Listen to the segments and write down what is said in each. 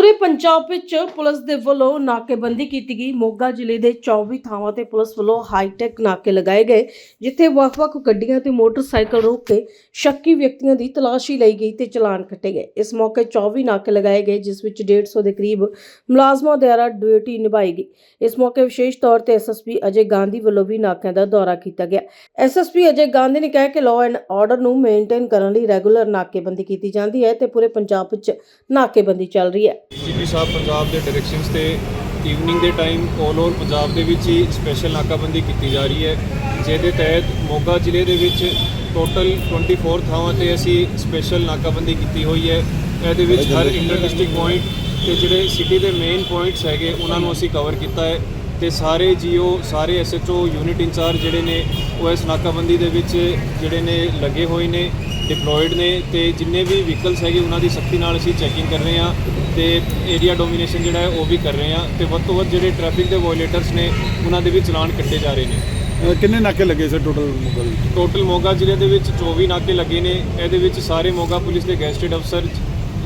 ਪੂਰੇ ਪੰਜਾਬ ਵਿੱਚ ਪੁਲਿਸ ਦੇ ਵੱਲੋਂ ਨਾਕੇਬੰਦੀ ਕੀਤੀ ਗਈ। ਮੋਗਾ ਜ਼ਿਲ੍ਹੇ ਦੇ 24 ਥਾਵਾਂ ਤੇ ਪੁਲਿਸ ਵੱਲੋਂ ਹਾਈਟੈਕ ਨਾਕੇ ਲਗਾਏ ਗਏ, ਜਿੱਥੇ ਵੱਖ-ਵੱਖ ਗੱਡੀਆਂ ਤੇ ਮੋਟਰਸਾਈਕਲ ਰੋਕ ਕੇ ਸ਼ੱਕੀ ਵਿਅਕਤੀਆਂ ਦੀ ਤਲਾਸ਼ੀ ਲਈ ਗਈ ਤੇ ਚਲਾਨ ਕੱਟੇ ਗਏ। ਇਸ ਮੌਕੇ 24 ਨਾਕੇ ਲਗਾਏ ਗਏ, ਜਿਸ ਵਿੱਚ 150 ਦੇ ਕਰੀਬ ਮੁਲਾਜ਼ਮਾਂ ਦੁਆਰਾ ਡਿਊਟੀ ਨਿਭਾਈ ਗਈ। ਇਸ ਮੌਕੇ ਵਿਸ਼ੇਸ਼ ਤੌਰ ਤੇ ਐਸਐਸਪੀ ਅਜੇ ਗਾਂਧੀ ਵੱਲੋਂ ਵੀ ਨਾਕਿਆਂ ਦਾ ਦੌਰਾ ਕੀਤਾ ਗਿਆ। ਐਸਐਸਪੀ ਅਜੇ ਗਾਂਧੀ ਨੇ ਕਿਹਾ ਕਿ ਲਾਅ ਐਂਡ ਆਰਡਰ ਨੂੰ ਮੇਨਟੇਨ ਕਰਨ ਲਈ ਰੈਗੂਲਰ ਨਾਕੇਬੰਦੀ ਕੀਤੀ ਜਾਂਦੀ ਹੈ ਤੇ ਪੂਰੇ ਪੰਜਾਬ ਵਿੱਚ ਨਾਕੇਬੰਦੀ ਚੱਲ ਰਹੀ ਹੈ। ਸੀਪੀ ਸਾਹਿਬ, ਪੰਜਾਬ ਦੇ ਡਾਇਰੈਕਸ਼ਨਸ ਤੇ ਈਵਨਿੰਗ ਦੇ ਟਾਈਮ ਆਲ ਓਵਰ ਪੰਜਾਬ ਦੇ ਵਿੱਚ ਹੀ ਸਪੈਸ਼ਲ ਨਾਕਾਬੰਦੀ ਕੀਤੀ ਜਾ ਰਹੀ ਹੈ। ਜਿਹਦੇ ਤਹਿਤ ਮੋਗਾ ਜ਼ਿਲ੍ਹੇ ਦੇ ਵਿੱਚ ਟੋਟਲ 24 ਥਾਵਾਂ ਤੇ ਅਸੀਂ ਸਪੈਸ਼ਲ ਨਾਕਾਬੰਦੀ ਕੀਤੀ ਹੋਈ ਹੈ। ਇਹਦੇ ਵਿੱਚ ਹਰ ਇੰਟਰ ਡਿਸਟ੍ਰਿਕਟ ਪੁਆਇੰਟ ਤੇ ਜਿਹੜੇ ਸਿਟੀ ਦੇ ਮੇਨ ਪੁਆਇੰਟਸ ਹੈਗੇ, ਉਹਨਾਂ ਨੂੰ ਅਸੀਂ ਕਵਰ ਕੀਤਾ ਹੈ। ਤੇ ਸਾਰੇ ਜੀਓ, ਸਾਰੇ ਐਸਐਚਓ ਯੂਨਿਟ ਇੰਚਾਰਜ ਜਿਹੜੇ ਨੇ, ਉਹ ਇਸ ਨਾਕਾਬੰਦੀ ਦੇ ਵਿੱਚ ਜਿਹੜੇ ਨੇ, ਲੱਗੇ ਹੋਏ ਨੇ। ਡਿਪਲੋਇਡ ਨੇ ਤੇ ਜਿੰਨੇ ਵੀ ਵਹੀਕਲਸ ਹੈਗੇ ਉਹਨਾਂ ਦੀ ਸਖਤੀ ਨਾਲ ਅਸੀਂ ਚੈਕਿੰਗ ਕਰ ਰਹੇ ਹਾਂ ਤੇ ਏਰੀਆ ਡੋਮੀਨੇਸ਼ਨ ਜਿਹੜਾ ਹੈ ਉਹ ਵੀ ਕਰ ਰਹੇ ਹਾਂ ਤੇ ਵੱਧ ਤੋਂ ਵੱਧ ਜਿਹੜੇ ਟ੍ਰੈਫਿਕ ਦੇ ਵਾਇਲੇਟਰਸ ਨੇ ਉਹਨਾਂ ਦੇ ਵੀ ਚਲਾਨ ਕੱਟੇ ਜਾ ਰਹੇ ਨੇ। ਕਿੰਨੇ ਨਾਕੇ ਲੱਗੇ ਸਰ ਟੋਟਲ ਮੁਗਲ ਵਿੱਚ? ਟੋਟਲ ਮੋਗਾ ਜ਼ਿਲ੍ਹੇ ਦੇ ਵਿੱਚ 24 ਨਾਕੇ ਲੱਗੇ ਨੇ ਇਹਦੇ ਵਿੱਚ ਸਾਰੇ ਮੋਗਾ ਪੁਲਿਸ ਦੇ ਗੈਸਟਡ ਅਫਸਰ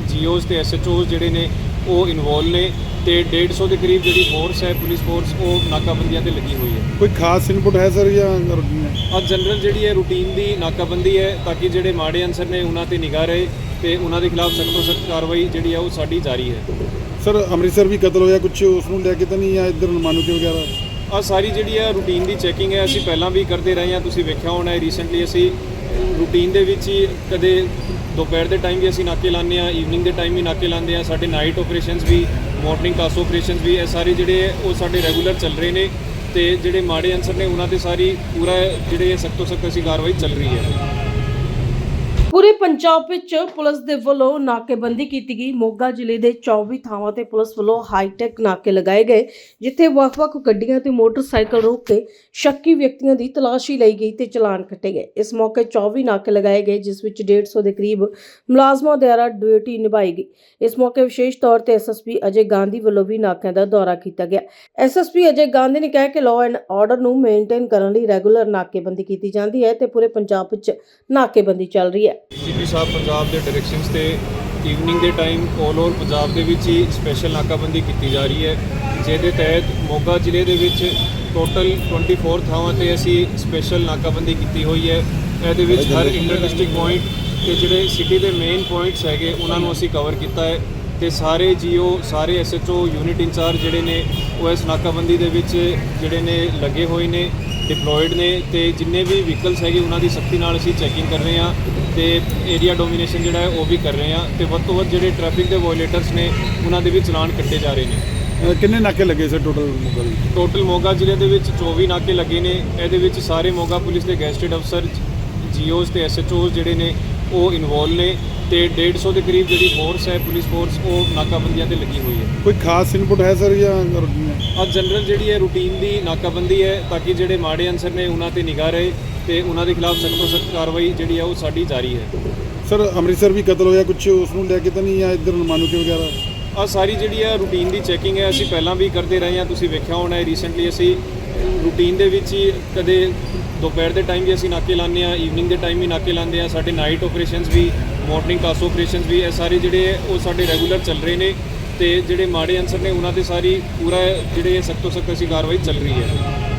ਜੀਓਜ਼ ਤੇ ਐਸਐਚਓਜ਼ ਜਿਹੜੇ ਨੇ ਉਹ ਇਨਵੋਲ ਨੇ। ਤੇ 150 ਦੇ ਕਰੀਬ ਜਿਹੜੀ ਫੋਰਸ ਹੈ ਪੁਲਿਸ ਫੋਰਸ ਉਹ ਨਾਕਾਬੰਦੀਆਂ ਤੇ ਲੱਗੀ ਹੋਈ ਹੈ। ਕੋਈ ਖਾਸ ਇਨਪੁਟ ਹੈ ਸਰ ਜਾਂ routine ਹੈ? ਔਰ ਜਨਰਲ ਜਿਹੜੀ ਹੈ ਰੂਟੀਨ ਦੀ ਨਾਕਾਬੰਦੀ ਹੈ ਤਾਂ ਕਿ ਜਿਹੜੇ ਮਾੜੇ ਅਨਸਰ ਨੇ ਉਹਨਾਂ ਤੇ ਨਿਗਾਹ ਰਹੇ ਤੇ ਉਹਨਾਂ ਦੇ ਖਿਲਾਫ ਸਖਤ ਤੋਂ ਸਖਤ ਕਾਰਵਾਈ ਜਿਹੜੀ ਹੈ ਉਹ ਸਾਡੀ ਜਾਰੀ ਹੈ। ਸਰ ਅੰਮ੍ਰਿਤਸਰ ਵੀ ਕਤਲ ਹੋਇਆ ਕੁਝ ਉਸ ਨੂੰ ਲੈ ਕੇ ਤਾਂ ਨਹੀਂ ਜਾਂ ਇੱਧਰ ਮਾਨੂਕੇ ਵਗੈਰਾ? ਆ ਸਾਰੀ ਜਿਹੜੀ ਹੈ ਰੂਟੀਨ ਦੀ ਚੈਕਿੰਗ ਹੈ ਅਸੀਂ ਪਹਿਲਾਂ ਵੀ ਕਰਦੇ ਰਹੇ ਹਾਂ ਤੁਸੀਂ ਵੇਖਿਆ ਹੋਣਾ ਹੈ ਰੀਸੈਂਟਲੀ ਅਸੀਂ ਰੂਟੀਨ ਦੇ ਵਿੱਚ ਹੀ ਕਦੇ ਦੁਪਹਿਰ ਦੇ ਟਾਈਮ ਵੀ ਅਸੀਂ ਨਾਕੇ ਲਾਉਂਦੇ ਆ ਈਵਨਿੰਗ ਦੇ ਟਾਈਮ ਵੀ ਨਾਕੇ ਲਾਉਂਦੇ ਆ ਸਾਡੇ ਨਾਈਟ ਆਪਰੇਸ਼ਨਸ ਵੀ ਮਾਰਨਿੰਗ ਕਾਸ ਆਪਰੇਸ਼ਨਸ ਵੀ ਇਹ ਸਾਰੇ ਜਿਹੜੇ ਹੈ ਉਹ ਸਾਡੇ ਰੈਗੂਲਰ ਚੱਲ ਰਹੇ ਨੇ ਤੇ ਜਿਹੜੇ ਮਾੜੇ ਅਨਸਰ ਨੇ ਉਹਨਾਂ ਤੇ ਸਾਰੀ ਪੂਰਾ ਜਿਹੜੇ ਸਖਤ ਤੋਂ ਸਖਤ ਅਸੀਂ ਕਾਰਵਾਈ ਚੱਲ ਰਹੀ ਹੈ। ਪੂਰੇ ਪੰਜਾਬ ਵਿੱਚ ਪੁਲਿਸ ਦੇ ਵੱਲੋਂ ਨਾਕੇਬੰਦੀ ਕੀਤੀ ਗਈ। ਮੋਗਾ ਜ਼ਿਲ੍ਹੇ ਦੇ 24 ਥਾਵਾਂ ਤੇ ਪੁਲਿਸ ਵੱਲੋਂ ਹਾਈਟੈਕ ਨਾਕੇ ਲਗਾਏ ਗਏ, ਜਿੱਥੇ ਵੱਖ-ਵੱਖ ਗੱਡੀਆਂ ਤੇ ਮੋਟਰਸਾਈਕਲ ਰੋਕ ਕੇ ਸ਼ੱਕੀ ਵਿਅਕਤੀਆਂ ਦੀ ਤਲਾਸ਼ੀ ਲਈ ਗਈ ਤੇ ਚਲਾਨ ਕੱਟੇ ਗਏ। ਇਸ ਮੌਕੇ 24 ਨਾਕੇ ਲਗਾਏ ਗਏ, ਜਿਸ ਵਿੱਚ 150 ਦੇ ਕਰੀਬ ਮੁਲਾਜ਼ਮਾਂ ਦੁਆਰਾ ਡਿਊਟੀ ਨਿਭਾਈ ਗਈ। ਇਸ ਮੌਕੇ ਵਿਸ਼ੇਸ਼ ਤੌਰ ਤੇ ਐਸਐਸਪੀ ਅਜੇ ਗਾਂਧੀ ਵੱਲੋਂ ਵੀ ਨਾਕਿਆਂ ਦਾ ਦੌਰਾ ਕੀਤਾ ਗਿਆ। ਐਸਐਸਪੀ ਅਜੇ ਗਾਂਧੀ ਨੇ ਕਿਹਾ ਕਿ ਲਾਅ ਐਂਡ ਆਰਡਰ ਨੂੰ ਮੇਨਟੇਨ ਕਰਨ ਲਈ ਰੈਗੂਲਰ ਨਾਕੇਬੰਦੀ ਕੀਤੀ ਜਾਂਦੀ ਹੈ ਤੇ ਪੂਰੇ ਪੰਜਾਬ ਵਿੱਚ ਨਾਕੇਬੰਦੀ ਚੱਲ ਰਹੀ ਹੈ। ਸੀਪੀ ਸਾਹਿਬ ਪੰਜਾਬ ਦੇ ਡਾਇਰੈਕਸ਼ਨਸ ਤੇ ਈਵਨਿੰਗ ਦੇ ਟਾਈਮ ਆਲ ਓਵਰ ਪੰਜਾਬ ਦੇ ਵਿੱਚ ਹੀ ਸਪੈਸ਼ਲ ਨਾਕਾਬੰਦੀ ਕੀਤੀ ਜਾ ਰਹੀ ਹੈ। ਜਿਹਦੇ ਤਹਿਤ ਮੋਗਾ ਜ਼ਿਲ੍ਹੇ ਦੇ ਵਿੱਚ ਟੋਟਲ 24 ਥਾਵਾਂ ਤੇ ਅਸੀਂ ਸਪੈਸ਼ਲ ਨਾਕਾਬੰਦੀ ਕੀਤੀ ਹੋਈ ਹੈ। ਇਹਦੇ ਵਿੱਚ ਹਰ ਇੰਟਰ ਡਿਸਟ੍ਰਿਕਟ ਪੁਆਇੰਟ ਤੇ ਜਿਹੜੇ ਸਿਟੀ ਦੇ ਮੇਨ ਪੁਆਇੰਟਸ ਹੈਗੇ, ਉਹਨਾਂ ਨੂੰ ਅਸੀਂ ਕਵਰ ਕੀਤਾ ਹੈ ਤੇ ਸਾਰੇ ਜੀਓ, ਸਾਰੇ ਐਸਐਚਓ ਯੂਨਿਟ ਇੰਚਾਰਜ ਜਿਹੜੇ ਨੇ, ਉਹ ਇਸ ਨਾਕਾਬੰਦੀ ਦੇ ਵਿੱਚ ਜਿਹੜੇ ਨੇ ਲੱਗੇ ਹੋਏ ਨੇ। ਡਿਪਲੋਇਡ ਨੇ ਤੇ ਜਿੰਨੇ ਵੀ ਵਹੀਕਲਸ ਹੈਗੇ ਉਹਨਾਂ ਦੀ ਸਖਤੀ ਨਾਲ ਅਸੀਂ ਚੈਕਿੰਗ ਕਰ ਰਹੇ ਹਾਂ ਤੇ ਏਰੀਆ ਡੋਮੀਨੇਸ਼ਨ ਜਿਹੜਾ ਹੈ ਉਹ ਵੀ ਕਰ ਰਹੇ ਹਾਂ ਤੇ ਵੱਧ ਤੋਂ ਵੱਧ ਜਿਹੜੇ ਟ੍ਰੈਫਿਕ ਦੇ ਵਾਇਲੇਟਰਸ ਨੇ ਉਹਨਾਂ ਦੇ ਵੀ ਚਲਾਨ ਕੱਟੇ ਜਾ ਰਹੇ ਨੇ। ਕਿੰਨੇ ਨਾਕੇ ਲੱਗੇ ਸਰ ਟੋਟਲ ਵਿੱਚ? ਟੋਟਲ ਮੋਗਾ ਜ਼ਿਲ੍ਹੇ ਦੇ ਵਿੱਚ 24 ਨਾਕੇ ਲੱਗੇ ਨੇ ਇਹਦੇ ਵਿੱਚ ਸਾਰੇ ਮੋਗਾ ਪੁਲਿਸ ਦੇ ਗੈਸਟਡ ਅਫਸਰ ਜੀਓਜ਼ ਤੇ ਐਸਐਚਓਜ਼ ਜਿਹੜੇ ਨੇ ਉਹ ਇਨਵੋਲ ਨੇ ਤੇ 150 ਦੇ ਕਰੀਬ ਜਿਹੜੀ ਫੋਰਸ ਹੈ ਪੁਲਿਸ ਫੋਰਸ ਉਹ ਨਾਕਾਬੰਦੀਆਂ ਤੇ ਲੱਗੀ ਹੋਈ ਹੈ। ਕੋਈ ਖਾਸ ਇਨਪੁਟ ਹੈ ਸਰ ਜਾਂ ਔਰ ਜਨਰਲ ਜਿਹੜੀ ਹੈ ਰੂਟੀਨ ਦੀ ਨਾਕਾਬੰਦੀ ਹੈ ਤਾਂ ਕਿ ਜਿਹੜੇ ਮਾੜੇ ਅਨਸਰ ਨੇ ਉਹਨਾਂ ਤੇ ਨਿਗਾਹ ਰਹੇ ਤੇ ਉਹਨਾਂ ਦੇ ਖਿਲਾਫ ਸਖਤ ਤੋਂ ਸਖਤ ਕਾਰਵਾਈ ਜਿਹੜੀ ਹੈ ਉਹ ਸਾਡੀ ਜਾਰੀ ਹੈ। ਸਰ ਅੰਮ੍ਰਿਤਸਰ ਵੀ ਕਤਲ ਹੋਇਆ ਕੁਝ ਉਸ ਨੂੰ ਲੈ ਕੇ ਤਾਂ ਨਹੀਂ ਜਾਂ ਇੱਧਰ ਮਾਨੂਕੇ ਵਗੈਰਾ? ਆ ਸਾਰੀ ਜਿਹੜੀ ਹੈ ਰੂਟੀਨ ਦੀ ਚੈਕਿੰਗ ਹੈ ਅਸੀਂ ਪਹਿਲਾਂ ਵੀ ਕਰਦੇ ਰਹੇ ਹਾਂ ਤੁਸੀਂ ਵੇਖਿਆ ਹੋਣਾ ਹੈ ਰੀਸੈਂਟਲੀ ਅਸੀਂ ਰੂਟੀਨ ਦੇ ਵਿੱਚ ਹੀ ਕਦੇ ਦੁਪਹਿਰ ਦੇ ਟਾਈਮ ਵੀ ਅਸੀਂ ਨਾਕੇ ਲਾਉਂਦੇ ਆ ਈਵਨਿੰਗ ਦੇ ਟਾਈਮ ਵੀ ਨਾਕੇ ਲਾਉਂਦੇ ਆ ਸਾਡੇ ਨਾਈਟ ਆਪਰੇਸ਼ਨਸ ਵੀ ਮਾਰਨਿੰਗ ਕਾਸ ਆਪਰੇਸ਼ਨਸ ਵੀ, ਇਹ ਸਾਰੇ ਜਿਹੜੇ ਉਹ ਸਾਡੇ ਰੈਗੂਲਰ ਚੱਲ ਰਹੇ ਨੇ ਤੇ ਜਿਹੜੇ ਮਾੜੇ ਅਨਸਰ ਨੇ ਉਹਨਾਂ ਤੇ ਸਾਰੀ ਪੂਰਾ ਜਿਹੜੇ ਸਖਤ ਤੋਂ ਸਖਤ ਅਸੀਂ ਕਾਰਵਾਈ ਚੱਲ ਰਹੀ ਹੈ।